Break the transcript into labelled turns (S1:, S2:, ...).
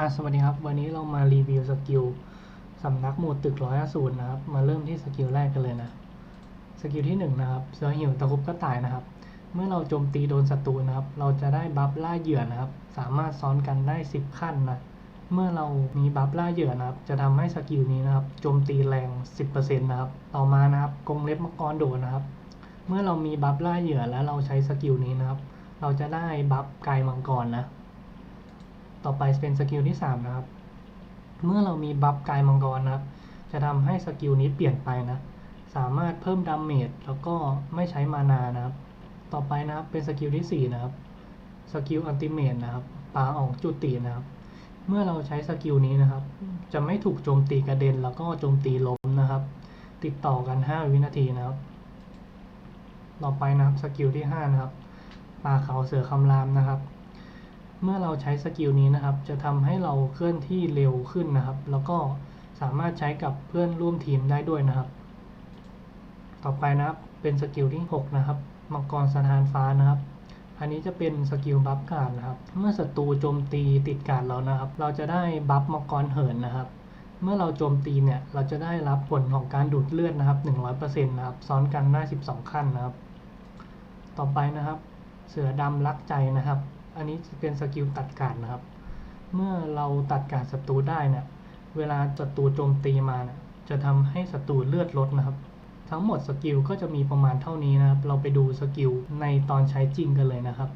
S1: อะสวัสดีครับ วันนี้เรามารีวิวสกิลสำนักหมู่ตึกร้อยศูนย์นะครับ มาเริ่มที่สกิลแรกกันเลยนะ สกิลที่หนึ่งนะครับเสือหิวตะคุบก็ตายนะครับ เมื่อเราโจมตีโดนศัตรูนะครับ เราจะได้บัฟล่าเหยื่อนะครับ สามารถซ้อนกันได้ 10 ขั้นนะ เมื่อเรามีบัฟล่าเหยื่อนะครับ จะทำให้สกิลนี้นะครับ โจมตีแรง 10%นะครับ ต่อมานะครับ กงเล็บมังกรโดดนะครับ เมื่อเรามีบัฟล่าเหยื่อแล้วเราใช้สกิลนี้นะครับ เราจะได้บัฟกายมังกรนะ ต่อไปเป็นสกิลที่ 3 นะครับ เมื่อเรามีบัฟกายมังกรนะครับ จะทำให้สกิลนี้เปลี่ยนไปนะ สามารถเพิ่มดาเมจแล้วก็ไม่ใช้มานานะครับ ต่อไปนะครับเป็นสกิลที่ 4 นะครับ สกิลอัลติเมทนะครับปาออกจุตินะครับ เมื่อเราใช้สกิลนี้นะครับ จะไม่ถูกโจมตีกระเด็นแล้วก็โจมตีล้มนะครับ ติดต่อกัน 5 วินาทีนะครับ ต่อไปนะครับสกิลที่ 5 นะครับปาเขาเสือคำรามนะครับ เมื่อเราใช้สกิลนี้นะครับ จะทำให้เราเคลื่อนที่เร็วขึ้นนะครับ แล้วก็สามารถใช้กับเพื่อนร่วมทีมได้ด้วยนะครับ ต่อไปนะครับเป็นสกิลที่ 6 นะครับมังกรสถานฟ้านะครับ อันนี้จะเป็นสกิลบัฟการ์ดนะครับ เมื่อศัตรูโจมตีติดการ์ดเรานะครับ เราจะได้บัฟมังกรเหินนะครับ เมื่อเราโจมตีเนี่ย เราจะได้รับผลของการดูดเลือดนะครับ 100%นะครับ ซ้อนกันได้ 12 ขั้นนะครับ ต่อไปนะครับ เสือดำรักใจนะครับ อันนี้จะเป็นสกิลตัดการนะครับ เมื่อเราตัดการศัตรูได้เนี่ยเวลาศัตรูโจมตีมาเนี่ยจะทำให้ศัตรูเลือดลดนะครับ ทั้งหมดสกิลก็จะมีประมาณเท่านี้นะครับ เราไปดูสกิลในตอนใช้จริงกันเลยนะครับ